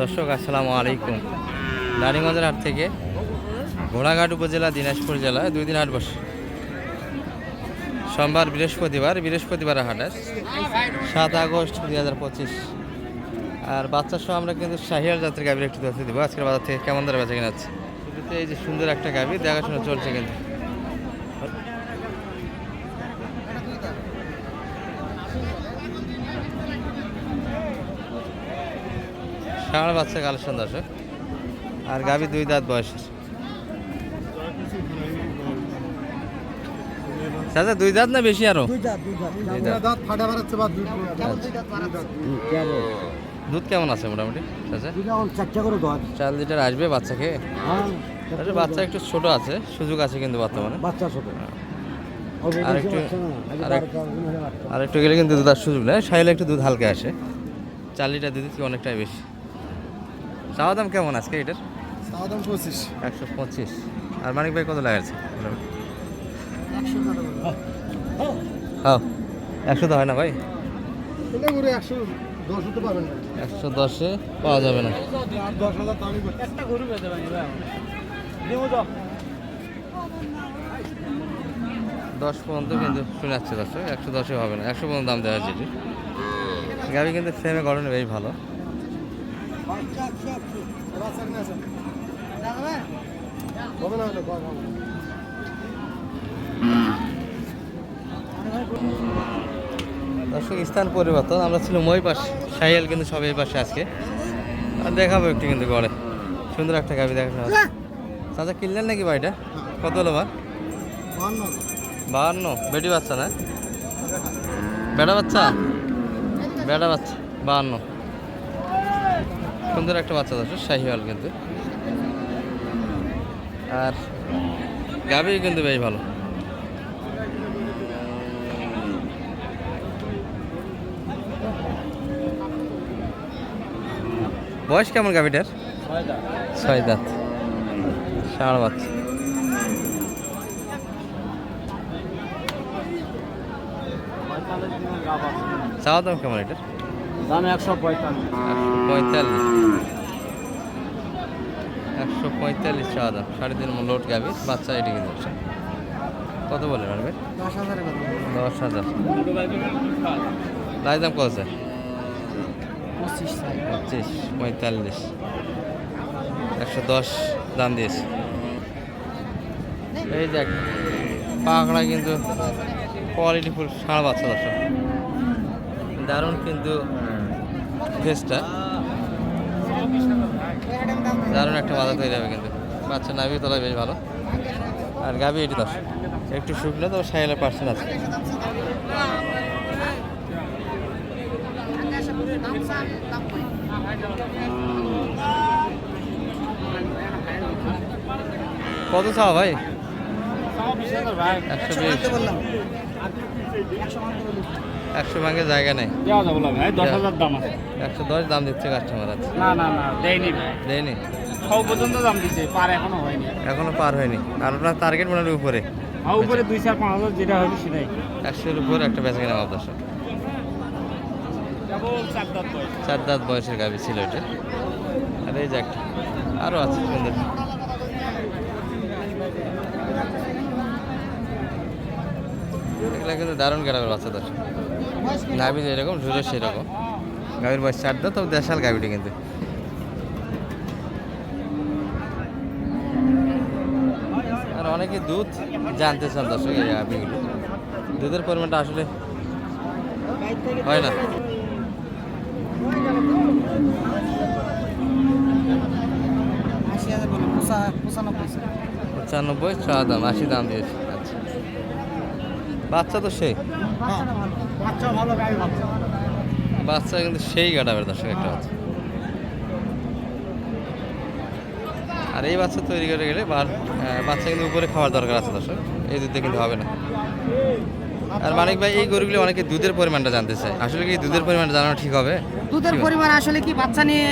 দর্শক, আসসালামু আলাইকুম। নারিগঞ্জের হাট থেকে ঘোড়াঘাট উপজেলা, দিনাজপুর জেলা, দুই দিন হাট বসে সোমবার বৃহস্পতিবার বৃহস্পতিবার হাট আছে সাত আগস্ট দুই হাজার পঁচিশ। আর বাচ্চার সহ আমরা কিন্তু শাহিয়াল যাত্রী গাভীর একটু তথ্য দিব। আজকের বাজার থেকে কেমন দরে বেচা কিনা আছে এই যে সুন্দর একটা গাভী, দেখাশোনা চলছে কিন্তু। ষাঁড় বাচ্চা কালেকশন দর্শক। আর গাভী দুই দাঁত বয়সের চাচা দুই দাঁত না বেশি আরও? দুই দাঁত দাঁত। ফাটা বেড়াচ্ছে বা দুধ দুধ কেমন? আছে মোটামুটি চাচা? চার লিটার আসবে বাচ্চাকে হ্যাঁ আচ্ছা বাচ্চা একটু ছোট আছে সুযোগ আছে কিন্তু বর্তমানে। বাচ্চা ছোট। আর একটু আর একটু গেলে কিন্তু দুধ আর সুযোগ নেই। সাইলে একটু দুধ হালকা আসে। চার লিটার দুধ থেকে অনেকটাই বেশি। চাওয়া দাম কেমন আজকে এটার? সাদাম পঁচিশ। একশো পঁচিশ। আর মানিক ভাই কত লাগাচ্ছে? হ্যাঁ। একশো তো হয় না ভাই? একশো দশ দশে পাওয়া যাবে না। দশ দশ পর্যন্ত কিন্তু শুনে যাচ্ছে দর্শক একশো দশে হবে না। একশো পর্যন্ত দাম দেওয়া হচ্ছে এটি। গাড়ি কিন্তু ফ্রেমে গঠন বেশ ভালো। দর্শক, স্থান পরিবর্তন। আমরা ছিল মই পাশে। সাহিয়াল কিন্তু সব এই পাশে আজকে। আর দেখাবো একটু কিন্তু গড়ে সুন্দর একটা গাবি দেখা চাচা, কিনলেন নাকি বাড়িটা? কত হলো বার বাহান্ন। বেটি বাচ্চা না? বেটা বাচ্চা? বেটা বাচ্চা, বাহান্ন। সুন্দর একটা বাচ্চা দর্শক, শাহিওয়াল কিন্তু। আর গাবি কিন্তু বেশ ভালো। বয়স কেমন গাভিটার? ছয় দাঁত। ষাঁড় বাচ্চা। চাওয়া দাম কেমন এটার? দাম একশো পঁয়তাল্লিশ। একশো পঁয়তাল্লিশ। একশো পঁয়তাল্লিশ চাওয়া দাম। সাড়ে তিন লোড গাবি বাচ্চা এটি কিন্তু কত বলে মারবে দশ হাজার দশ হাজার। দাম কত স্যার পঁচিশ পঁচিশ পঁয়তাল্লিশ। একশো দশ দাম দিয়েছে। এই দেখ পাকড়া কিন্তু কোয়ালিটি ফুল সাড়া বাচ্চা দর্শক দারুণ কিন্তু ফেসটা দারুণ একটা মাথা তৈরি হবে কিন্তু। বাচ্চা নাবি তোলা বেশ ভালো। আর গাবি এটি দশ একটু শুকনো তো সাইলে পার্সেন্ট আছে। কত চাও ভাই? একশো বিশ। একশো ভাঙে জায়গা নেই। একশো দশ দাম দিচ্ছে কাস্টমার আছে। না না না দেয়নি দেয়নি? সব পর্যন্ত দাম দিচ্ছে পার এখনও হয়নি। এখনও পার হয়নি। আর আপনার টার্গেট মনে উপরে? উপরে দুই চার পাঁচ হাজার যেটা হবে সেটাই। একশোর উপরে একটা বেচা কিনা ভাব দর্শক চার দাঁত চার দাঁত বয়সের গাভি ছিল এটা। আর এই যে একটা আরও আছে সুন্দর। এগুলো কিন্তু দারুণ গ্রামের বাচ্চা দর্শক। গাভি যেরকম ঝুলো সেরকম। গাভীর বয়স চার দাঁত তবে দেশাল গাভিটি কিন্তু। আর অনেকে দুধ জানতে চান দর্শক এই গাভিগুলো দুধের পরিমাণটা আসলে হয় না। পঁচানব্বই। ছ দাম আশি দাম দিয়েছে। বাচ্চা তো সেই। বাচ্চা কিন্তু সেই গাড়াবের দর্শক একটা বাচ্চা। আর এই বাচ্চা তৈরি করে গেলে বাচ্চা কিন্তু উপরে খাওয়ার দরকার আছে দর্শক। এই দুধে কিন্তু হবে না। আর মানিক ভাই এই গরুগুলি অনেকে দুধের পরিমাণটা জানতে চায়। আসলে কি দুধের পরিমাণটা জানানো ঠিক হবে? দুধের পরিমাণ আসলে কি বাচ্চা নিয়ে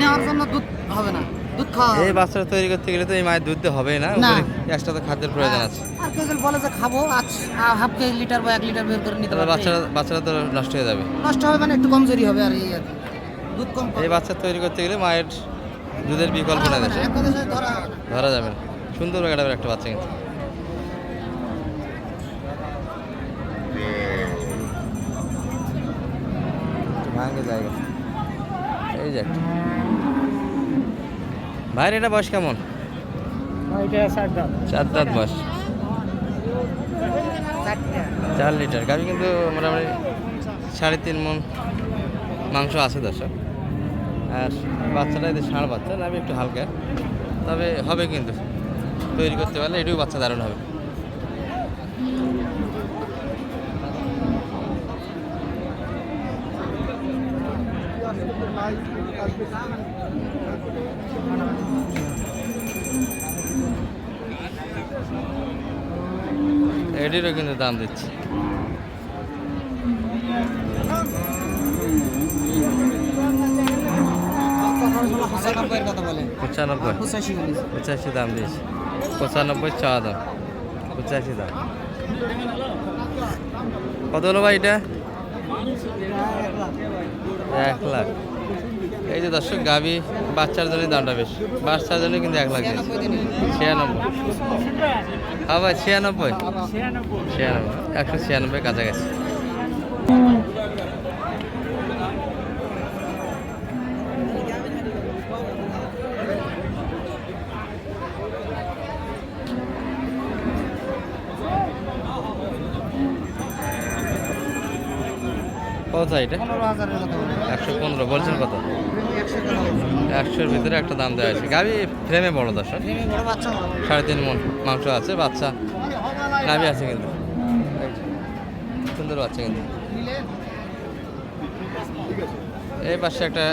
নেওয়ার জন্য দুধ হবে না? দুধ খাওয়া এই বাচ্চাটা তৈরি করতে গেলে তো এই মায়ের দুধ হবেই না? না। এক্সট্রা তো খাদ্যের প্রয়োজন আছে। আর কেউ বলে যে খাব আজ হাফ কেজি লিটার বা এক লিটার বের করে নিতে পারবে। বাচ্চারা বাচ্চারা তো নষ্ট হয়ে যাবে। নষ্ট হবে মানে একটু কমজোরি হবে আর এই। দুধ কম এই বাচ্চা তৈরি করতে গেলে মায়ের দুধের বিকল্প নেই দেশে ধরা হবে না। যাবে সুন্দর কাটাবের একটা বাচ্চা কিন্তু। ভাঙে জায়গা। এই যে একটা। ভাইয়ের এটা বয়স কেমন? চার দাঁত। বয়স। চার লিটার। গাভি কিন্তু মোটামুটি সাড়ে তিন মন মাংস আছে দর্শক। আর বাচ্চাটা এদের ষাঁড় বাচ্চা নামে একটু হালকা। তবে হবে কিন্তু। তৈরি করতে পারলে এটুকু বাচ্চা দারুণ হবে। এটিরও কিন্তু দাম দিচ্ছে। পঁচানব্বই। পঁচাশি দাম দিয়েছে। পঁচানব্বই চাওয়া দাম। পঁচাশি দাম। কত হলো ভাই এটা? এক লাখ। এই যে দর্শক গাবি বাচ্চার জন্য দামটা বেশি। বাচ্চার জন্য কিন্তু এক লাখ ছিয়ানব্বই। হ্যাঁ ভাই, ছিয়ানব্বই। ছিয়ানব্বই। একশো ছিয়ানব্বই কাছাকাছি। কত এটা? পনেরো হাজারের কথা একশো পনেরো বলছেন কত? একশোর ভিতরে একটা দাম দেওয়া হয়েছে গাবি ফ্রেমে বড় দর্শক। সাড়ে তিন মন মাংস আছে বাচ্চা। গাবি আছে কিন্তু। সুন্দর বাচ্চা কিন্তু। এই পাশে একটা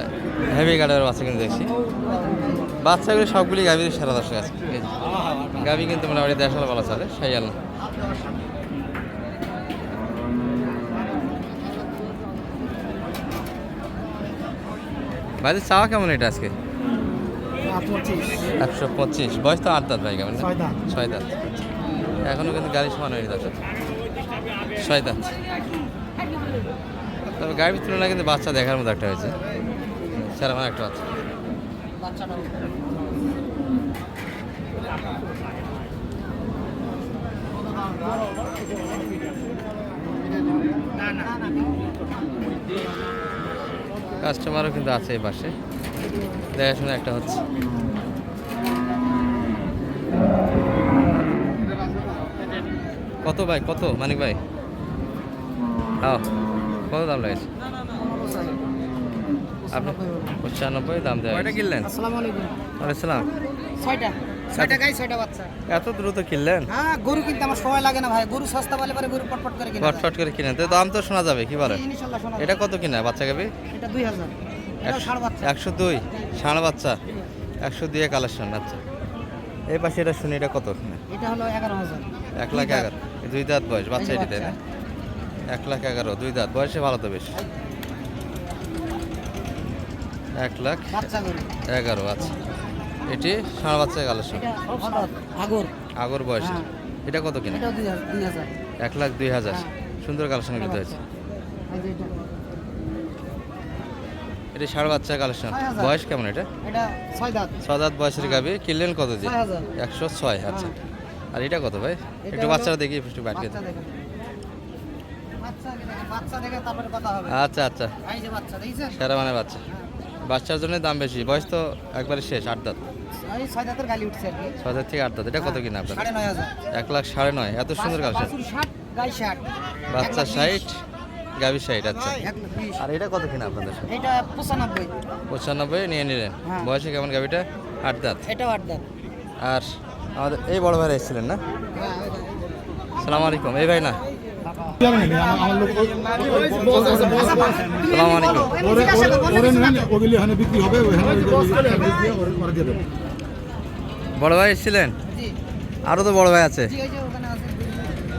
হেভি গার্ডের বাচ্চা কিন্তু দেখছি। বাচ্চাগুলি সবগুলি গাভীর সারা দর্শক আছে। গাভী কিন্তু মোটামুটি দেড়শাল বলা চলে সাইয়াল না। ভাই চাওয়া কেমন এটা আজকে? একশো পঁচিশ। বয়স তো আট দাঁত ভাই কেমন? ছয় দাঁত। দাঁত। এখনও কিন্তু গাড়ি সমান হয়নি দর্শক ছয় দাঁত। তবে গাড়ির তুলনায় কিন্তু বাচ্চা দেখার মতো একটা হয়েছে। সেরা মানে একটা বাচ্চা। বাচ্চাটা না না কাস্টমারও কিন্তু আছে এই পাশে। দেখাশোনা একটা হচ্ছে। কত ভাই? কত? মানিক ভাই? হ্যাঁ কত দাম লাগেছে? আপনি পঁচানব্বই দাম দেওয়া কিনলেন? আসসালামু আলাইকুম। আলাইসালাম ছয়টা। ছয়টা গাই ছয়টা বাচ্চা। এত দ্রুত কিনলেন? হ্যাঁ গরু কিনতে আমার সময় লাগে না ভাই। গরু সস্তা বলে পরে গরু পটপট করে কিনে ফটফট করে কিনেন তো দাম তো শোনা যাবে কি বলে এটা কত কিনা বাচ্চা গাবি? এটা দুই হাজার। একশো দুই? ষাঁড় বাচ্চা? একশো দুই কালেকশন আচ্ছা। এই পাশে এটা শুনি এটা কত এটা হলো এগারো হাজার। এক লাখ এগারো। দুই দাঁত বয়স বাচ্চা এটি তাই না? এক লাখ এগারো দুই দাঁত। বয়সে ভালো তো বেশ। এক লাখ এগারো আচ্ছা। এটি ষাঁড় বাচ্চা কালেকশন। আগর। আগর বয়সে। হ্যাঁ। এটা কত কিনা? এক লাখ দুই হাজার। হ্যাঁ। সুন্দর কালেকশন করতে হয়েছে। এটা। ষাঁড় বাচ্চা কালেকশন। বয়স কেমন এটা? ছয় দাঁত। বয়সের গাবি। কিনলেন কত দিয়ে? একশো ছয় আচ্ছা। আর এটা কত ভাই? একটু বাচ্চারা দেখি একটু হবে। আচ্ছা আচ্ছা। সেরা মানে বাচ্চা। বাচ্চার জন্য দাম বেশি। বয়স তো একবারে শেষ আট দাঁত। ছয় দাঁতের গালি উঠছে আর কি। ছয় দাঁত থেকে আট দাঁত এটা কত কিনা আপনার হাজার। এক লাখ সাড়ে নয় এত সুন্দর ষাট বাচ্চা ষাট গাভীর ষাট আচ্ছা। লাখ বিশ। আর এটা কত কিনা আপনাদের? এটা পঁচানব্বই। পঁচানব্বই নিয়ে নিলেন। হ্যাঁ। বয়সে কেমন গাভীটা? আট দাঁত। এটাও আট দাঁত। আর আমাদের এই বড় ভাইরা এসেছিলেন না? হ্যাঁ, সালাম আলাইকুম। এই ভাই না? বড় ভাই এসেছিলেন? আরও তো বড় ভাই আছে।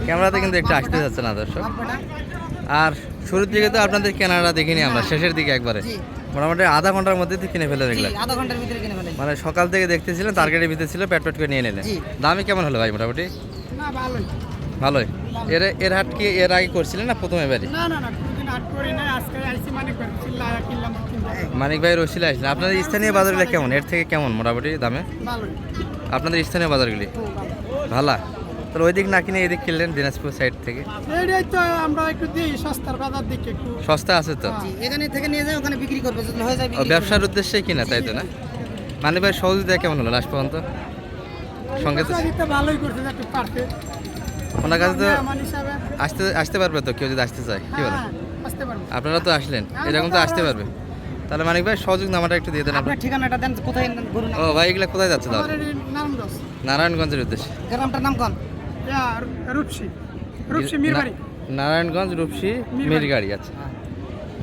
ক্যামেরাতে কিন্তু একটু আসতে যাচ্ছে না দর্শক। আর শুরুর দিকে তো আপনাদের কেনাটা দেখিনি আমরা শেষের দিকে একবারে। মোটামুটি আধা ঘণ্টার মধ্যে কিনে ফেলে দেখলাম আধা ঘণ্টার ভিতরে কিনে ফেলে। মানে সকাল থেকে দেখতেছিলেন টার্গেটের ভিতরে ছিল পেট পেট করে নিয়ে নিলেন। জি। দামই কেমন হলো ভাই মোটামুটি? না ভালোই। এর এর হাট কি এর আগে করছিলেন না প্রথম এবারই? না না না কোনোদিন হাট করি না আজকে আইসি মানে চিল্লা কিনলাম মানিক ভাই রসিলা আসলেন আপনাদের স্থানীয় বাজারগুলো কেমন? এর থেকে কেমন মোটামুটি দামে? আপনাদের স্থানীয় বাজারগুলি? ভালা। তাহলে ওই দিক না কিনে এদিক কিনলেন দিনাজপুর সাইড থেকে? এইটাই তো আমরা একটু দিই সস্তার বাজার দিকে একটু। সস্তা আছে তো? এখানে থেকে নিয়ে যায় ওখানে বিক্রি করবে যদি হয়ে যায় ও, ব্যবসার উদ্দেশ্যে কিনা তাই তো না? মানিক ভাই সহযোগিতা কেমন হলো লাস্ট পর্যন্ত? সঙ্গে তো ভালোই করছে একটু পারতে ওনার কাছে তো আসতে আসতে পারবে তো কেউ যদি আসতে চায় কি বলেন? হ্যাঁ, আসতে পারব। আপনারা তো আসলেন এরকম তো আসতে পারবে। তাহলে মানিক ভাই সহযোগ নামাটা একটু দিয়ে দেন আপনার আপনার। ঠিকানাটা দেন কোথায় ও ভাই এগুলো কোথায় যাচ্ছে তাহলে? নারায়ণগঞ্জের উদ্দেশ্যে। গ্রামটার নাম কোন? ইয়া, রূপসী। রূপসী মিরবাড়ি। নারায়ণগঞ্জ রূপসী মিরগাড়ি আচ্ছা।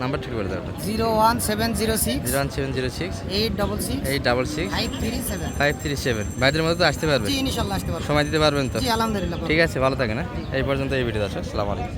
নাম্বার ঠিক করে দেওয়া zero one seven zero six zero one seven zero six eight double six eight double six. Five three seven. Five three seven. ভাইদের মধ্যে তো আসতে পারবে ইনশাল্লাহ আসতে পারবে। সময় দিতে পারবেন তো। আলহামদুলিল্লাহ। ঠিক আছে ভালো থাকে না এই পর্যন্ত এই ভিডিও আসো সালাম আলাইকুম।